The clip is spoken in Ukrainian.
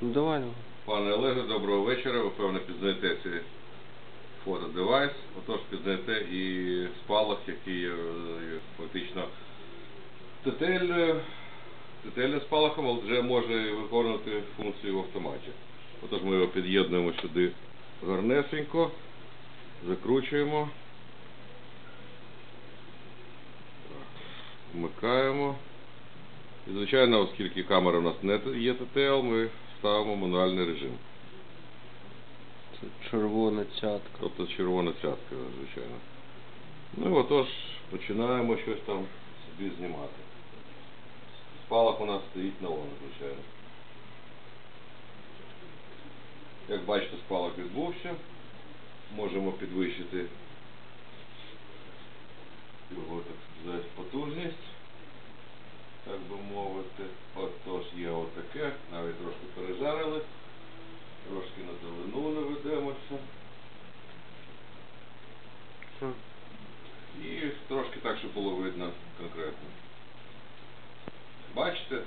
Ну давай. давай. Пане Олеже, доброго вечора. Ви певно пізнаєте цей фотодевайс. Отож пізнаєте і спалах, який є е, фактично е, тетельним спалахом, вже може виконувати функцію в автоматі. Отож ми його під'єднуємо сюди гарнесенько, закручуємо, вмикаємо. І, звичайно, оскільки камера у нас не є ТТЛ, ми ставимо мануальний режим. Це червона цятка. Тобто червона цятка, звичайно. Ну і отож починаємо щось там собі знімати. Спалах у нас стоїть на воно, звичайно. Як бачите, спалах відбувся. Можемо підвищити його, так сказати, потужність, так, щоб було видно конкретно. Бачите,